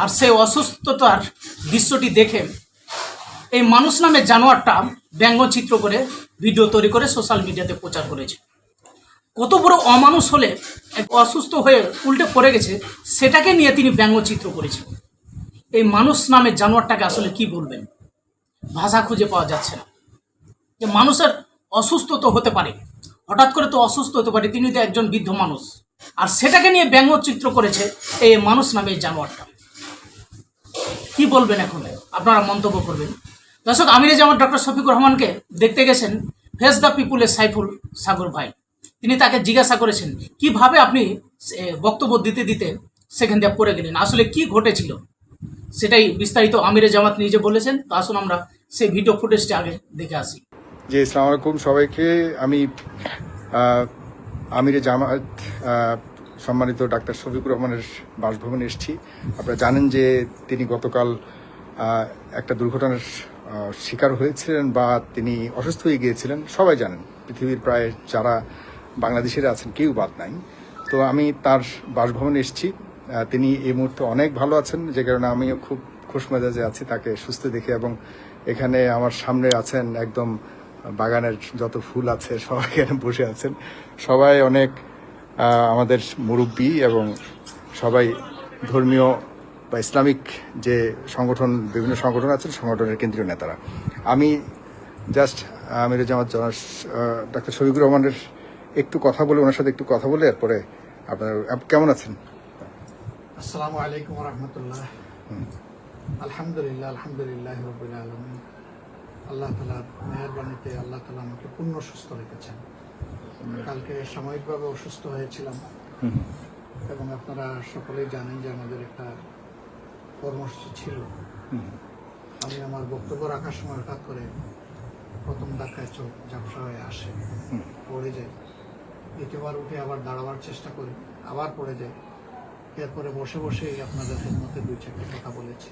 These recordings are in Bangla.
আর সেই অসুস্থতার দৃশ্যটি দেখে এই মানুষ নামে জানোয়ারটা ব্যঙ্গচিত্র করে ভিডিও তৈরি করে সোশ্যাল মিডিয়াতে প্রচার করেছে। কত বড় অমানুষ হলে অসুস্থ হয়ে উল্টে পড়ে গেছে, সেটাকে নিয়ে তিনি ব্যঙ্গচিত্র করেছেন। এই মানুষ নামে জানোয়ারটাকে আসলে কি বলবেন? ভাষা খুঁজে পাওয়া যাচ্ছে না। যে মানুষের অসুস্থ তো হতে পারে, হঠাৎ করে তো অসুস্থ হতে পারে, তিনি তো একজন বৃদ্ধ মানুষ। আর সেটাকে নিয়ে ব্যঙ্গচিত্র করেছে এই মানুষ নামে জানোয়ারটা। কি বলবেন এখন? আপনারা মন্তব্য করবেন। দর্শক আমিরে জামাত ডক্টর শফিকুর রহমানকে দেখতে গেছেন ফেস দ্য পিপুল পিপুলের সাইফুল সাগর ভাই। তিনি তাকে জিজ্ঞাসা করেছেন কীভাবে আপনি এ, বক্তব্য দিতে দিতে সেখান দিয়ে পড়ে গেলেন? আসলে কি ঘটেছিল? সেটাই বিস্তারিত আমিরে জামাত নিজে বলেছেন। তো আসুন আমরা সেই ভিডিও ফুটেজটা আগে দেখে আসি। জি ইসলাম আলাইকুম সবাইকে। আমি আমিরে জামাত সম্মানিত ডাক্তার শফিকুর রহমানের বাসভবনে এসেছি। আপনারা জানেন যে তিনি গতকাল একটা দুর্ঘটনার শিকার হয়েছিলেন বা তিনি অসুস্থ হয়ে গিয়েছিলেন, সবাই জানেন। পৃথিবীর প্রায় যারা বাংলাদেশের আছেন, কেউ বাদ নাই। তো আমি তার বাসভবনে এসেছি। তিনি এই মুহূর্তে অনেক ভালো আছেন, যে কারণে আমিও খুব খুশ মেজাজে আছি তাকে সুস্থ দেখে এবং এখানে আমার সামনে আছেন একদম বাগানের যত ফুল আছে, সবাই এখানে বসে আছেন। সবাই অনেক আমাদের মুরব্বী এবং সবাই ধর্মীয় বা ইসলামিক যে সংগঠন বিভিন্ন সংগঠন আছে সংগঠনের কেন্দ্রীয় নেতারা। আমি জাস্ট আমির জামাত জনাস ডাক্তার শফিকুর রহমানের একটু কথা বলে ওনার সাথে একটু কথা বলে এরপরে আপনার কেমন আছেন? আসসালামু আলাইকুম রহমতুল্লাহ। আলহামদুলিল্লাহ আলহামদুলিল্লাহ রবিল আলমিন। আল্লাহ তালা মেহরবানিতে আল্লাহ তালা আমাকে পূর্ণ সুস্থ রেখেছেন। কালকে সাময়িকভাবে অসুস্থ হয়েছিলাম। এবং আপনারা সকলেই জানেন যে আমাদের একটা কর্মসূচি ছিল। আমি আমার বক্তব্য রাখার সময় হঠাৎ করে প্রথম ধাক্কায় চোখ ঝাপসা হয়ে আসে। পড়ে যায়। দ্বিতীয়বার উঠে আবার দাঁড়াবার চেষ্টা করি। আবার পড়ে যায়। এরপরে বসে বসেই আপনাদের মধ্যে দুই চারটে কথা বলেছি।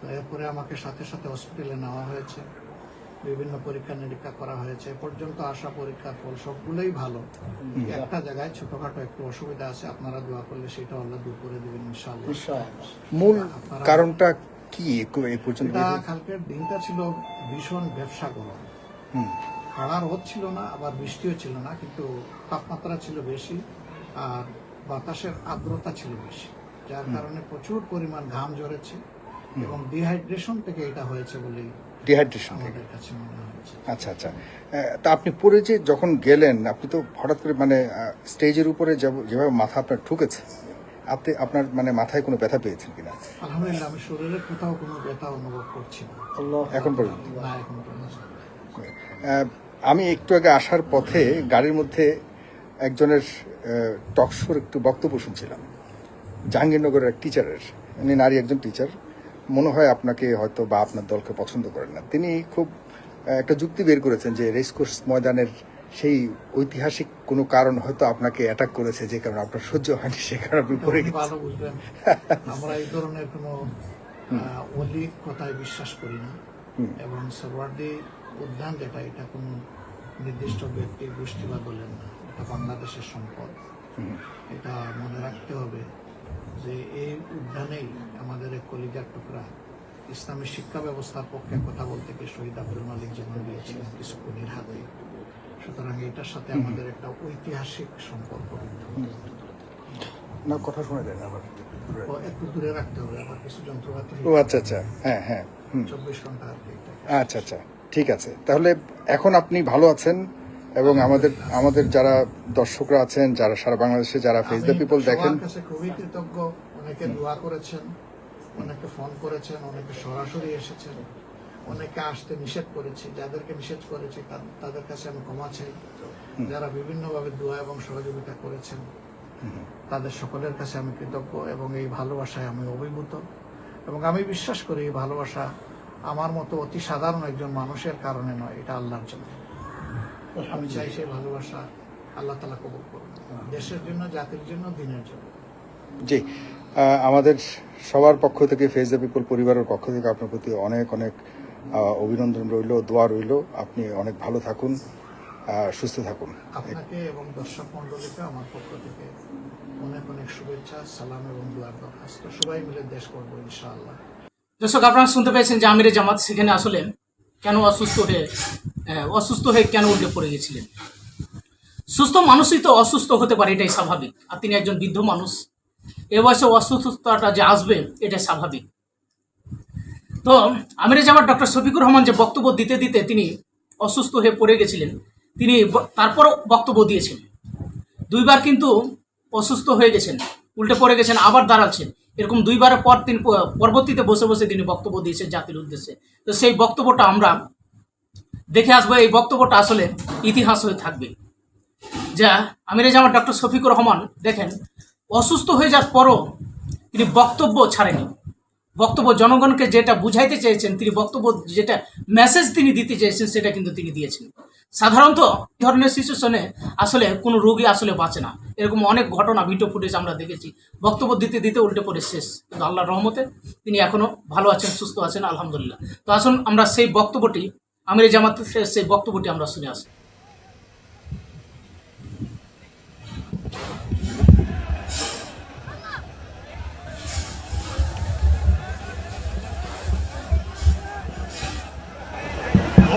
তো এরপরে আমাকে সাথে সাথে হসপিটালে নেওয়া হয়েছে। বিভিন্ন পরীক্ষা নিরীক্ষা করা হয়েছে। এ পর্যন্ত আসা পরীক্ষার ফল সবগুলোই ভালো। একটা জায়গায় ছোটখাটো একটু অসুবিধা আছে আপনারা দোয়া করলে সেটা আল্লাহ দূর করে দেবেন মূল কারণটা কি এই পর্যন্ত কালকের দিনটা ছিল ভীষণ ব্যবসা গরম। হাওয়া রোদ ছিল না আবার বৃষ্টিও ছিল না কিন্তু তাপমাত্রা ছিল বেশি আর বাতাসের আর্দ্রতা ছিল বেশি যার কারণে প্রচুর পরিমাণ ঘাম ঝরেছে এবং ডিহাইড্রেশন থেকে এটা হয়েছে বলেই ডিহাইড্রেশন থেকে। আচ্ছা আচ্ছা। তা আপনি পরে যে যখন গেলেন আপনি তো হঠাৎ করে মানে স্টেজের উপরে যাব- যেভাবে মাথা আপনার ঠুকেছে আপনি আপনার মানে মাথায় কোনো ব্যথা পেয়েছেন কিনা? আলহামদুলিল্লাহ আমি শরীরে কোথাও কোনো ব্যথা অনুভব করছি না। এখন পর্যন্ত? আমি একটু আগে আসার পথে গাড়ির মধ্যে একজনের টকশোর একটু বক্তব্য শুনছিলাম। জাহাঙ্গীরনগরের এক টিচারের উনি নারী একজন টিচার মনে হয় আপনাকে হয়তো বা আপনার দলকে পছন্দ করেন না। তিনি খুব একটা যুক্তি বের করেছেন যে রেসকোর্স ময়দানের সেই ঐতিহাসিক কোনো কারণ হয়তো আপনাকে অ্যাটাক করেছে যে কারণে আপনার সহ্য হয়নি সে কারণে আপনি পড়ে গেছেন। ভালো বুঝবেন। আমরা এই ধরনের কোনো অলিক কথায় বিশ্বাস করি না। এবং সরওয়ার্দি উদ্যান যেটা এটা কোনো নির্দিষ্ট ব্যক্তি গোষ্ঠী বা দলের না। এটা বাংলাদেশের সম্পদ। এটা মনে রাখতে হবে যে এই উদ্যানেই আমাদের কলিজার টুকরা। ইসলামী শিক্ষা ব্যবস্থার পক্ষে কথা বলতে গিয়ে শহীদ আব্দুল মালিক যেমন দিয়েছিলেন কিছুক্ষণের হাতে। সুতরাং এটার সাথে আমাদের একটা ঐতিহাসিক সম্পর্ক বিদ্যমান না কথা শুনে দেন আবার। একটু দূরে রাখতে হবে আবার কিছু যন্ত্রপাতি ও আচ্ছা আচ্ছা। হ্যাঁ হ্যাঁ। চব্বিশ ঘণ্টা। আচ্ছা আচ্ছা। ঠিক আছে। তাহলে এখন আপনি ভালো আছেন এবং আমাদের আমাদের যারা দর্শকরা আছেন যারা সারা বাংলাদেশে যারা ফেস দ্য পিপল দেখেন খুবই কৃতজ্ঞ। অনেকে দোয়া করেছেন। অনেকে ফোন করেছেন অনেকে সরাসরি এসেছেন অনেকে আসতে নিষেধ করেছি যাদেরকে নিষেধ করেছি তাদের কাছে আমি ক্ষমা চাই। যারা বিভিন্নভাবে দোয়া এবং সহযোগিতা করেছেন তাদের সকলের কাছে আমি কৃতজ্ঞ এবং এই ভালোবাসায় আমি অভিভূত। এবং আমি বিশ্বাস করি এই ভালোবাসা আমার মতো অতি সাধারণ একজন মানুষের কারণে নয় এটা আল্লাহর জন্য। আমি চাই সেই ভালোবাসা আল্লাহ তালা কবুল করুন দেশের জন্য জাতির জন্য দিনের জন্য। জি। আমাদের সবার পক্ষ থেকে ফেস দ্য পিপল পরিবারের পক্ষ থেকে আপনার প্রতি অনেক অনেক অভিনন্দন রইল দোয়া রইল। আপনি অনেক ভালো থাকুন সুস্থ থাকুন। আপনাকে এবং দর্শক মন্ডলীকে আমার পক্ষ থেকে অনেক অনেক শুভেচ্ছা সালাম এবং দুয়ার দরখাস্ত। সবাই মিলে দেশ করব ইনশাআল্লাহ। দর্শক আপনারা শুনতে পেয়েছেন যে আমিরে জামাত সেখানে আসলে কেন অসুস্থ হয়ে অসুস্থ হয়ে কেন উল্টে পড়ে গেছিলেন? সুস্থ মানুষই তো অসুস্থ হতে পারে এটাই স্বাভাবিক। আর তিনি একজন বৃদ্ধ মানুষ। এ বয়সে অসুস্থতাটা যে আসবে, এটা স্বাভাবিক। তো আমিরে জামাত ডক্টর শফিকুর রহমান যে বক্তব্য দিতে দিতে তিনি অসুস্থ হয়ে পড়ে গেছিলেন, তিনি তারপরও বক্তব্য দিয়েছেন। দুইবার কিন্তু অসুস্থ হয়ে গেছেন, উল্টে পড়ে গেছেন, আবার দাঁড়াচ্ছেন। এরকম দুইবারের পর তিনি পরবর্তীতে বসে বসে তিনি বক্তব্য দিয়েছেন জাতির উদ্দেশ্যে। তো সেই বক্তব্যটা আমরা দেখে আসব, এই বক্তব্যটা আসলে ইতিহাস হয়ে থাকবে। যা আমিরে জামাত ডক্টর শফিকুর রহমান দেখেন অসুস্থ হয়ে যাওয়ার পরও তিনি বক্তব্য ছাড়েনি বক্তব্য জনগণকে যেটা বুঝাইতে চেয়েছেন, তিনি বক্তব্য যেটা মেসেজ তিনি দিতে চেয়েছেন, সেটা কিন্তু তিনি দিয়েছেন। সাধারণত ধরনের সিচুয়েশনে আসলে কোনো রোগী আসলে বাঁচে না। এরকম অনেক ঘটনা ভিডিও ফুটেজ আমরা দেখেছি। বক্তব্য দিতে দিতে উল্টে পড়ে শেষ। কিন্তু আল্লাহর রহমতে তিনি এখনও ভালো আছেন, সুস্থ আছেন, আলহামদুলিল্লাহ। তো আসুন আমরা সেই বক্তব্যটি, আমির জামাত সেই বক্তব্যটি আমরা শুনে আসি।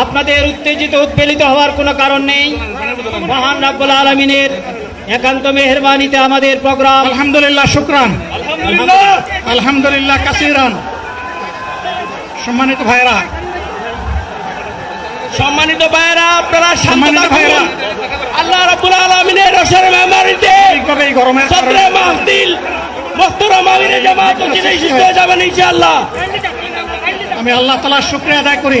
আপনাদের উত্তেজিত উৎপেলিত হওয়ার কোনো কারণ নেই। মহান রাব্বুল আলমিনের একান্ত মেহরবানিতে আমাদের প্রোগ্রাম। আলহামদুলিল্লাহ শুক্রান। আলহামদুলিল্লাহ। কাসিরান। সম্মানিত ভাইরা সম্মানিত ভাইরা আপনারা সম্মানিত। ভাইয়েরা। আল্লাহ রাব্বুল আলমিনের রসের মেমারিতে সদরে মাহদিল মোহতরম আমিরে জামাত মসজিদে হয়ে যাবেন ইনশাআল্লাহ। আমি আল্লাহ তালার শুক্রিয়া আদায় করি।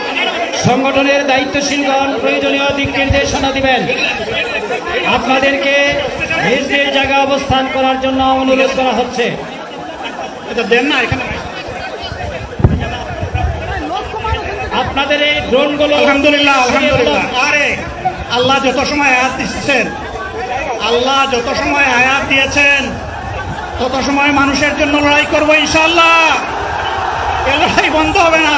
সংগঠনের দায়িত্বশীলগণ প্রয়োজনীয় দিক নির্দেশনা দিবেন। আপনাদেরকে নিজ নিজ জায়গায় অবস্থান করার জন্য অনুরোধ করা হচ্ছে। আপনাদের এই ড্রোনগুলো আলহামদুলিল্লাহ আলহামদুলিল্লাহ। আরে আল্লাহ যত সময় আয়াত দিচ্ছেন আল্লাহ যত সময় আয়াত দিয়েছেন তত সময় মানুষের জন্য লড়াই করব ইনশাল্লাহ এ লড়াই বন্ধ হবে না।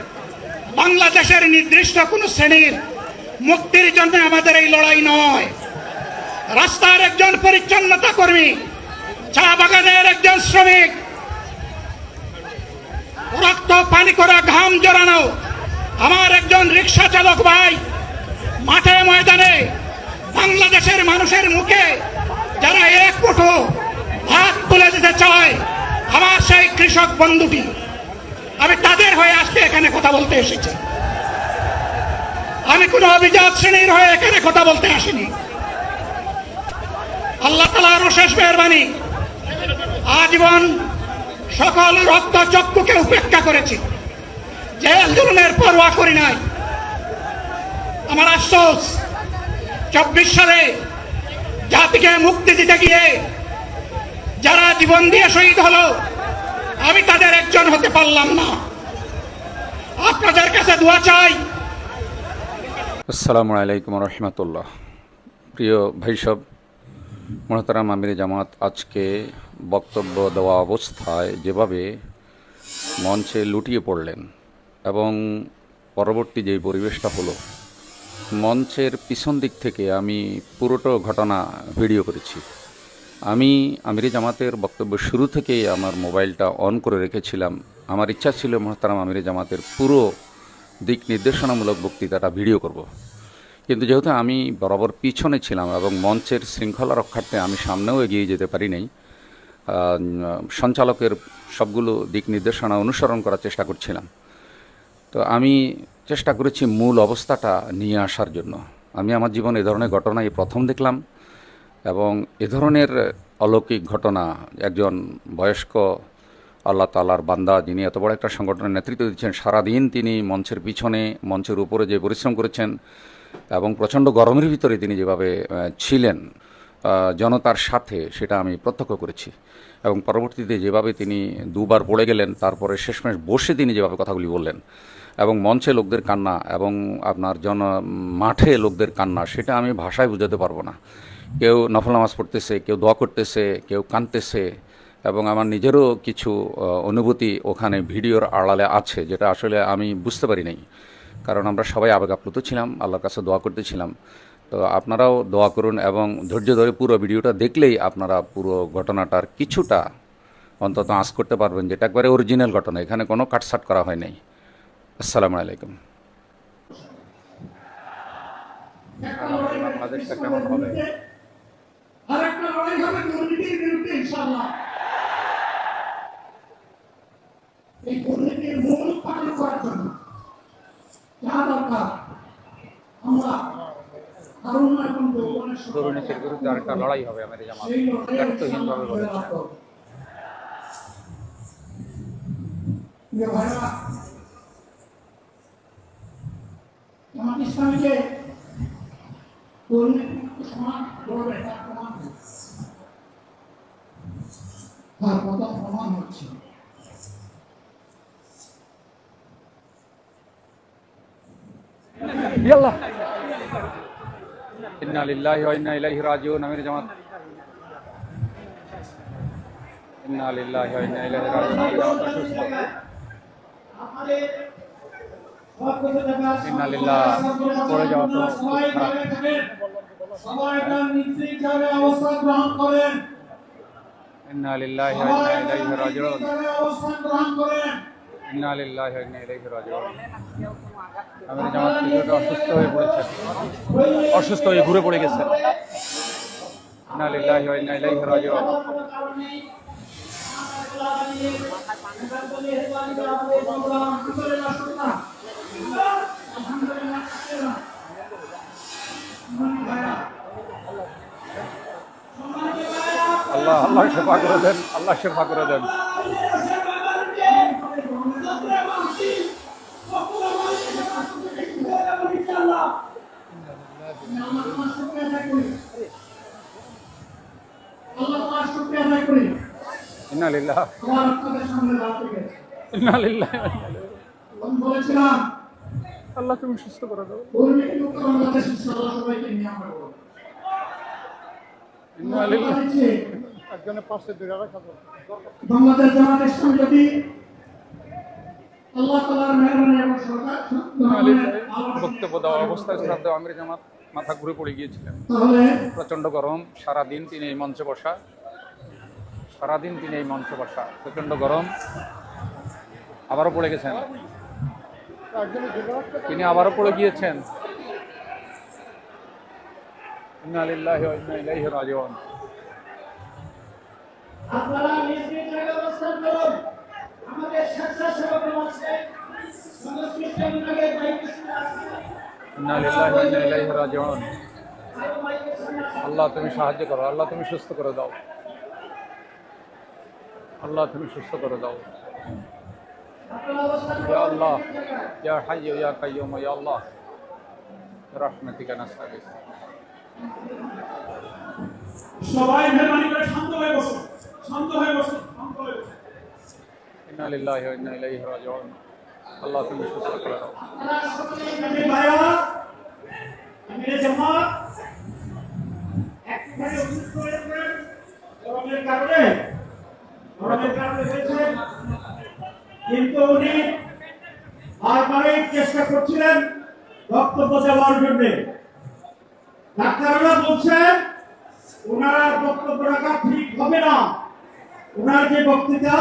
বাংলাদেশের নির্দিষ্ট কোন শ্রেণির মুক্তির জন্য আমাদের এই লড়াই নয়। রাস্তার একজন পরিচ্ছন্নতা কর্মী, চা বাগানের একজন শ্রমিক, রক্ত, পানি করা, ঘাম জড়ানো, আমার একজন রিক্সা চালক ভাই, মাঠে ময়দানে বাংলাদেশের মানুষের মুখে যারা এক মুঠো ভাত তুলে দিতে চায়, আমার সেই কৃষক বন্ধুটি। আমি তাদের হয়ে আজকে এখানে কথা বলতে এসেছি। আমি কোনো অভিজাত শ্রেণির হয়ে এখানে কথা বলতে আসিনি। আল্লাহ তালার শেষ মেহরবানি। আজীবন সকল রক্ত চক্ষুকে উপেক্ষা করেছি। যে আন্দোলনের পরোয়া করি নাই। আমার আফসোস, চব্বিশ সালে জাতিকে মুক্তি দিতে গিয়ে যারা জীবন দিয়ে শহীদ হলো আমি তাদের একজন হতে পারলাম না। আপনাদের কাছে দোয়া চাই। আসসালামু আলাইকুম রহমতুল্লাহ। প্রিয় ভাইসব মহতারাম আমির জামাত, আজকে বক্তব্য দেওয়া অবস্থায় যেভাবে মঞ্চে লুটিয়ে পড়লেন এবং পরবর্তী যে পরিবেশটা হলো, মঞ্চের পিছন দিক থেকে আমি পুরোটো ঘটনা ভিডিও করেছি। আমি আমির জামাতের বক্তব্য শুরু থেকেই আমার মোবাইলটা অন করে রেখেছিলাম। আমার ইচ্ছা ছিল মহতারাম আমির জামাতের পুরো দিক নির্দেশনামূলক বক্তৃতাটা ভিডিও করব। কিন্তু যেহেতু আমি বরাবর পিছনে ছিলাম এবং মঞ্চের শৃঙ্খলা রক্ষার্থে আমি সামনেও এগিয়ে যেতে পারি নাই সঞ্চালকের সবগুলো দিক নির্দেশনা অনুসরণ করার চেষ্টা করছিলাম। তো আমি চেষ্টা করেছি মূল অবস্থাটা নিয়ে আসার জন্য। আমি আমার জীবনে এ ধরনের ঘটনা এই প্রথম দেখলাম। এবং এ ধরনের অলৌকিক ঘটনা, একজন বয়স্ক আল্লাহ তালার বান্দা যিনি এত বড় একটা সংগঠনের নেতৃত্ব দিচ্ছেন, সারাদিন তিনি মঞ্চের পিছনে, মঞ্চের উপরে যে পরিশ্রম করেছেন এবং প্রচণ্ড গরমের ভিতরে তিনি যেভাবে ছিলেন জনতার সাথে সেটা আমি প্রত্যক্ষ করেছি। এবং পরবর্তীতে যেভাবে তিনি দুবার পড়ে গেলেন, তারপরে শেষমেশ বসে তিনি যেভাবে কথাগুলি বললেন এবং মঞ্চে লোকদের কান্না এবং আপনার জন মাঠে লোকদের কান্না, সেটা আমি ভাষায় বোঝাতে পারব না। কেউ নফল নামাজ পড়তেছে, কেউ দোয়া করতেছে, কেউ কাঁদতেছে এবং আমার নিজেরও কিছু অনুভূতি ওখানে ভিডিওর আড়ালে আছে যেটা আসলে আমি বুঝতে পারি নাই। কারণ আমরা সবাই আবেগ আপ্লুত ছিলাম, আল্লাহর কাছে দোয়া করতেছিলাম। তো আপনারাও দোয়া করুন এবং ধৈর্য ধরে পুরো ভিডিওটা দেখলেই আপনারা পুরো ঘটনাটার কিছুটা অন্তত আঁচ করতে পারবেন যেটা একবারে অরিজিনাল ঘটনা, এখানে কোনো কাটসাট করা হয় নাই। আসসালামু আলাইকুম। কেমন হবে? আর একটা লড়াই হবে দুর্নীতির বিরুদ্ধে ইনশাআল্লাহ। এই দুর্নীতির মূল পালন করার জন্য যা দরকার আমরা তারুণ্য এবং যৌবনের সাথে দুর্নীতির বিরুদ্ধে আরেকটা লড়াই হবে আমাদের জামাত সেই বলেছে জামাত ইসলামীকে দুর্নীতিমুক্ত সমাজ প্রমাণ হচ্ছে। তার কথা প্রমাণ হচ্ছে? ইয়াল্লাহ। ইন্না লিল্লাহি ওয়া ইন্না ইলাইহি রাজিউন আমির জামাত। ইন্না লিল্লাহি ওয়া ইন্না ইলাইহি রাজিউন। অসুস্থ ইন্না লিল্লাহ। পড়ে যাওয়া তো। সবাই তার নিশ্চিত জায়গায় অবস্থান গ্রহণ করেন। ইন্না লিল্লাহি ওয়া সবাই ইন্না তার ইলাইহি রাজিউন নিশ্চিত জায়গায় অবস্থান ইন্না লিল্লাহি ওয়া ইন্না ইলাইহি রাজিউন আমির জামাত কিছুটা অসুস্থ হয়ে অসুস্থ হয়ে ঘুরে পড়ে গেছে। ইন্না লিল্লাহি ওয়া ইন্না ইলাইহি রাজিউন আল্লাহ আল্লাহ শেফা করে দেন, আল্লাহ শেফা করে দেন। আল্লাহ তোমার শুক্রিয়া আদায় করি ইন্না লিল্লাহ। তোমার আপনাদের সামনে দাঁড়াতে গেছে ইন্না লিল্লাহি। ওয়া ইন্না ইলাইহি আমি বলেছিলাম আল্লাহ তুমি সুস্থ করে দাও। দুর্নীতি একজনের পাশে দুই বাংলাদেশ জামাত ইসলাম যদি আল্লাহ তাআলার মেহরবানি এবং সরকার বক্তব্য দেওয়া অবস্থায় শ্রাদ্ধ আমির জামাত মাথা ঘুরে পড়ে গিয়েছিলেন। তাহলে প্রচণ্ড গরম সারাদিন তিনি এই মঞ্চে বসা। সারাদিন তিনি এই মঞ্চে বসা প্রচণ্ড গরম। আবারও পড়ে গেছেন। তিনি আবারও পড়ে গিয়েছেন। ইন্না লিল্লাহি ওয়া ইন্না ইলাইহি রাজিউন। আপনারা নিজ নিজ জায়গায় অবস্থান করুন। আমাদের স্বেচ্ছাসেবক আছে। সংশ্লিষ্ট বিভাগের রাজিউন। আল্লাহ তুমি সাহায্য করো আল্লাহ তুমি সুস্থ করে দাও। আল্লাহ তুমি সুস্থ করে দাও। ইয়া আল্লাহ রাহমাতিকা সবাই মেহরবানি করে শান্ত হয়ে বসুন। শান্ত হয়ে শান্ত হয়ে বসুন ইন্না লিল্লাহি ওয়া ইন্না ইলাইহি রাজিউন। আল্লাহ তুমি সুস্থ করে দাও আমি ভাইয়া আমি জামাত। একটুখানি অসুস্থ হয়েছেন গরমের কারণে গরমের কারণে হয়েছে। কিন্তু উনি বারবারই চেষ্টা করছিলেন বক্তব্য দেওয়ার জন্য। ডাক্তাররা বলছেন ওনারা বক্তব্য রাখা ঠিক হবে না। ওনার যে বক্তৃতা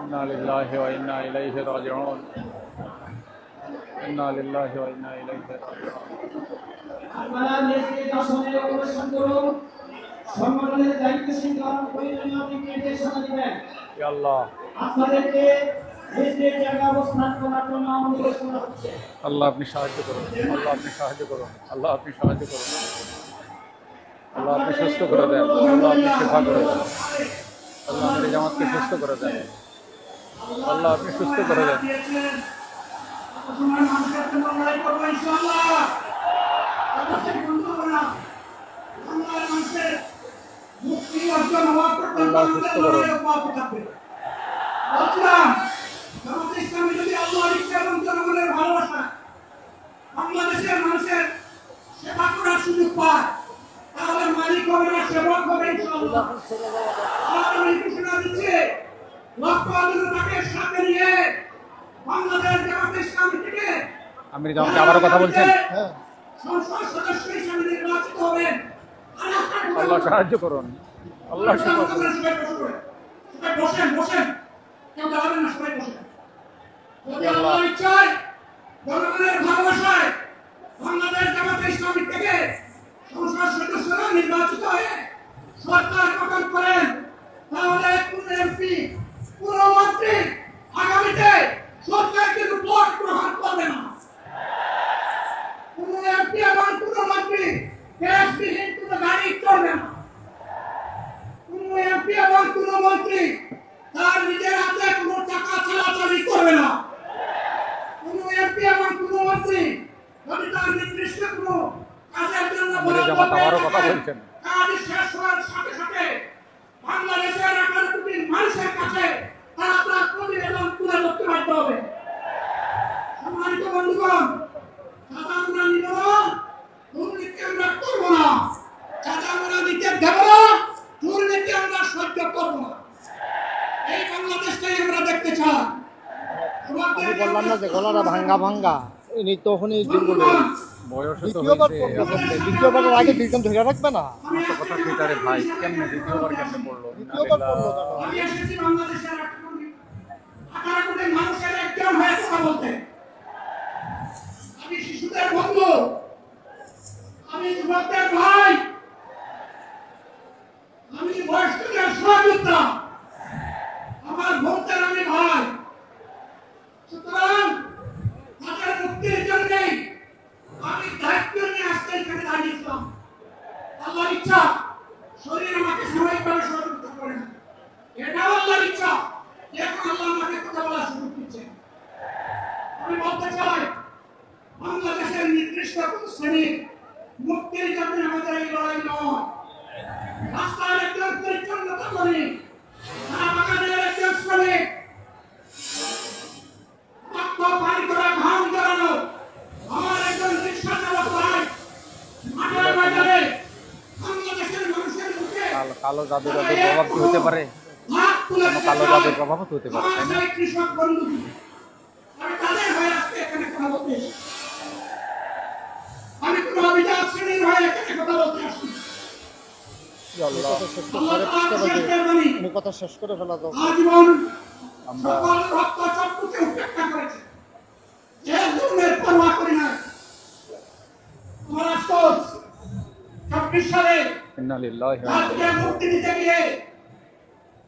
ইন্না লিল্লাহি ওয়া ইন্না ইলাইহি রাজিউন ইন্না লিল্লাহি ওয়া ইন্না ইলাইহি রাজিউন আপনারা নিজ নিজ আসনে অবস্থান করুন সংগঠনের দায়িত্বশীল কারণ প্রয়োজনীয় দিক নির্দেশনা দিবেন ইয়া আল্লাহ আপনাদেরকে আল্লাহ আপনি সাহায্য করুন। আল্লাহ আপনি সাহায্য করুন। আল্লাহ আপনি সাহায্য করুন। আল্লাহ আপনি সুস্থ করে দেন। আল্লাহ আপনি সেবা করে দেন। আল্লাহ আমাদের জামাতকে সুস্থ করে দেন। আল্লাহ আপনি সুস্থ করে দেন। আল্লাহ সুস্থ করুন। লড়াই অব্যাহত থাকবে বলছিলাম জামাত ইসলামী যদি আল্লাহর ইচ্ছা এবং জনগণের ভালোবাসা বাংলাদেশের মানুষের সেবা করার সুযোগ পায়। তাহলে মালিক হবে না সেবক হবে ইনশাআল্লাহ। আমি ঘোষণা দিচ্ছি লক্ষ আন্দোলনকে সাথে নিয়ে বাংলাদেশ জামাত ইসলামী থেকে আমির জামাতকে আবারও কথা বলছেন। সংসদ সদস্য হিসেবে নির্বাচিত হবেন। আল্লাহ সাহায্য করুন। আল্লাহ করুন। বসেন বসেন। কেউ দাঁড়াবেন না সবাই বসেন। জনগণের ভালোবাসায় বাংলাদেশ জামাতে ইসলামী থেকে সংসদ নির্বাচিত হয়ে সরকার করেন। তাহলে কোন এমপি কোন মন্ত্রী আগামীতে সরকার কিন্তু ভোট গ্রহণ করবে না। কোন এমপি এবং কোন মন্ত্রী গ্যাসবিহীন কোন গাড়ি চলবে না। কোন এমপি এবং কোন মন্ত্রী তার নিজের হাতে কোন টাকা চালাচালি করবে না কোন এমপি এবং কোন মন্ত্রী যদি তার নির্দিষ্ট কোন কাজের জন্য আমির জামাত আবারও কথা বলছেন কাজ শেষ হওয়ার সাথে সাথে বাংলাদেশের আঠারো কোটি মানুষের কাছে তারা তার প্রতিবেদন তুলে ধরতে বাধ্য হবে সম্মানিত বন্ধুগণ চাচা আমরা নিব না দুর্নীতি আমরা করব না চাচা আমরা নিতে দেব না দুর্নীতি আমরা সহ্য করব না এই বাংলাদেশটাই আমরা দেখতে চাই আমি বললাম না যে গলাটা ভাঙ্গা। ইনি তখনই দুর্বল বয়স দ্বিতীয়বার দ্বিতীয়বারের আগে দুইজন ধরে রাখবে না। কথা সেটারে ভাই কেমনে দ্বিতীয়বার কেমনে পড়ল? দ্বিতীয়বার করল কেন? আমি এসেছি বাংলাদেশের আঠারো কোটি আঠারো কোটি মানুষের একজন বলতে আমি শিশুদের বন্ধু। আমি যুবকদের ভাই আমি বয়স্কদের সহযোদ্ধা আমার ভোটের আমি ভাই সুতরাং তাদের মুক্তির জন্য আমি দায়িত্ব নিয়ে আসতে এখানে দাঁড়িয়েছিলাম আল্লাহর ইচ্ছা শরীর আমাকে সাময়িকভাবে সহযোগিতা করে না এটাও আল্লাহর ইচ্ছা যে এখন আল্লাহ আমাকে কথা বলার সুযোগ দিচ্ছে আমি বলতে চাই বাংলাদেশের নির্দিষ্ট কোন শ্রেণির মুক্তির জন্য আমাদের এই লড়াই নয় রাস্তার একজন পরিচ্ছন্নতা করি চা বাগানের একজন শ্রমিক রক্ত পানি করা ঘাম জড়ানো আমার একজন রিক্সা চালক ভাই মাঠের বাজারে বাংলাদেশের মানুষের মুখে কালো জাদুর প্রভাব কি হতে পারে? কোনো কালো জাদুর প্রভাবও তো হতে পারে তাই না? কথা শেষ করে ফেলা করি না আমার সালে রাজ্যে দিতে গিয়ে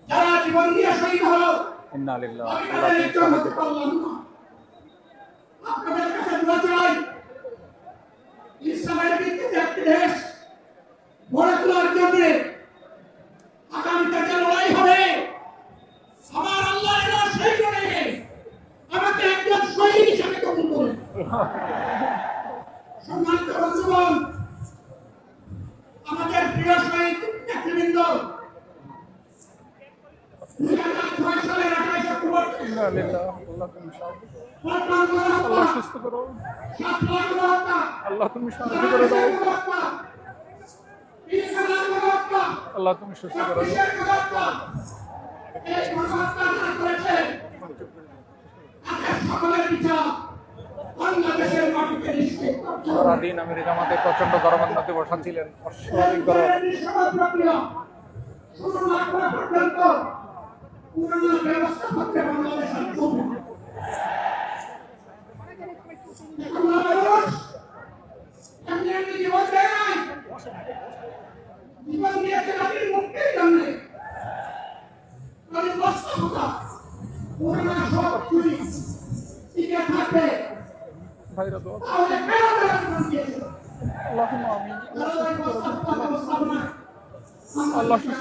যারা জীবন দিয়ে শহীদ হলো ইন্না লিল্লাহি আমি আল্লাহ তাদের তুমি একজন সাহায্য হতে করুন পারলাম না। আপনাদের কাছে দোয়া চাই ইসলামের ভিত্তিতে একটি দেশ গড়ে তোলার জন্য আগামীতে যে লড়াই হবে আমার আল্লাহ সেই লড়াইয়ে আমাকে একজন শহীদ হিসেবে কবুল করুন সম্মানিত বন্ধুগণ আমাদের প্রিয় শহীদ নেতৃবৃন্দ। আল্লাহ সুস্থ করো আল্লাহ তুমি সাহায্য করে। দাও আল্লাহ তুমি সুস্থ করে দাও সারাদিন আমির জামাতে প্রচণ্ড গরমের মধ্যে বসা ছিলেন। অস্বাভাবিক গরম। ব্যবস্থা করতে বাংলাদেশের এমনি এমনি জীবন দেয় নাই জীবন দিয়েছে নবীর মুক্তির জন্য নবীর বাস্তবতা পুরোনো সব চুরি টিকে থাকবে ভাইরা দোয়া তাহলে কেন তারা জীবন দিয়েছে আল্লাহুম্মা আমিন তারা ওই বাস্তবতা ব্যবস্থাপনা আল্লাহ সুস্থ করে দেন আমি শক্তি তাকে বিরোধ করে দিই আপনি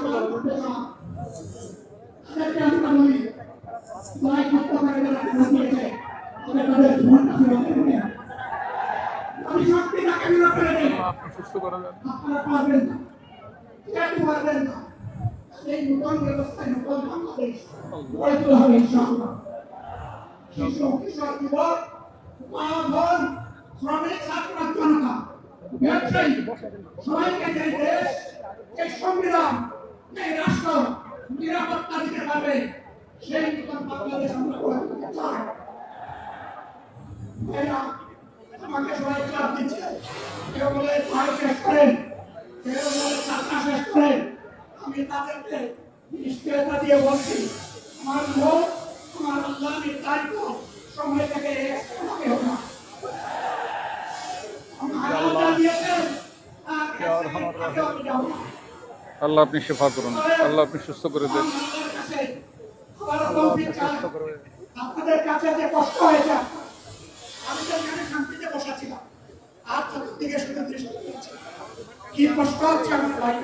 সুস্থ করে দেন আপনারা পারবেন না না সেই নূতন ব্যবস্থায় নূতন বাংলাদেশ গড়ে তোলা হবে ইনশাআল্লাহ শিশু কিশোর মা বোন শ্রমিক ছাত্র জনতা ব্যবসায়ী সবাইকে যে দেশ এই সংবিধান এই রাষ্ট্র নিরাপত্তা দিতে পারবে সেই নূতন বাংলাদেশ আমরা গড়ে তুলতে চাই। আমাকে সবাই চাপ দিচ্ছে। কেউ বলে ভাই শেষ করেন কেউ বলে চাষা শেষ করেন আমি তাদেরকে নিশ্চয়তা দিয়ে বলছি আমার লোক আমার আল্লাহ নির্ধারিত সময় থেকে আমাকে হবে আমার আল্লাহ দিয়েছেন আর আমি যাব না। আল্লাহ আপনি শেফা করুন। আল্লাহ আপনি সুস্থ করে দেন। আপনাদের কাছে আবার তৌফিক চাই। আপনাদের কাছে যে কষ্ট হয়েছে আপনার, আমি তো এখানে শান্তিতে বসাছিলাম। আর চতুর্দিকে শুধু দৃষ্টি দিচ্ছি কি কষ্ট হচ্ছে আমার ভাই?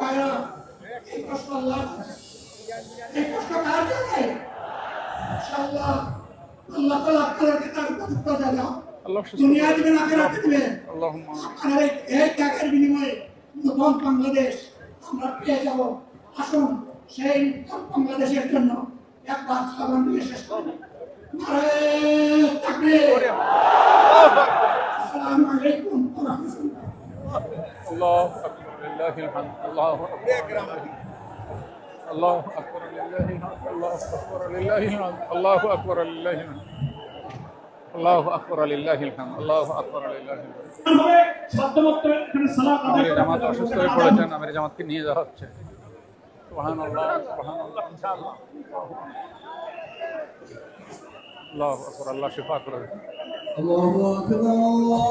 ভাইরা এই কষ্ট আল্লাহ এই কষ্ট কার জন্য ইনশাআল্লাহ আল্লাহ তাআলা আপনাদেরকে তার উপযুক্ত জানা দুনিয়া দিবেন আখেরাতে দিবেন। আপনার এই এক বিনিময়ে নতুন বাংলাদেশ আমরা পেয়ে যাব আসুন সেই নতুন বাংলাদেশের জন্য একবার স্লোগান দিয়ে শেষ করব নারায়ে তাকবীর আসসালামু আলাইকুম ওয়া রাহমাতুল্লাহ الله أكبر لله الحمد الله أكبر الله أكبر لله الحمد الله أكبر لله الحمد الله أكبر لله الحمد আল্লাহ আকবর আলিল্লাহিলহাম আল্লাহ আকবর আলিল্লাহিল জামাত অসুস্থ হয়ে পড়েছেন আমির জামাতকে নিয়ে যাওয়া হচ্ছে। সুহান আল্লাহ সুহান আল্লাহ আল্লাহ আল্লাহ শিফা করে আল্লাহ আকবর আল্লাহ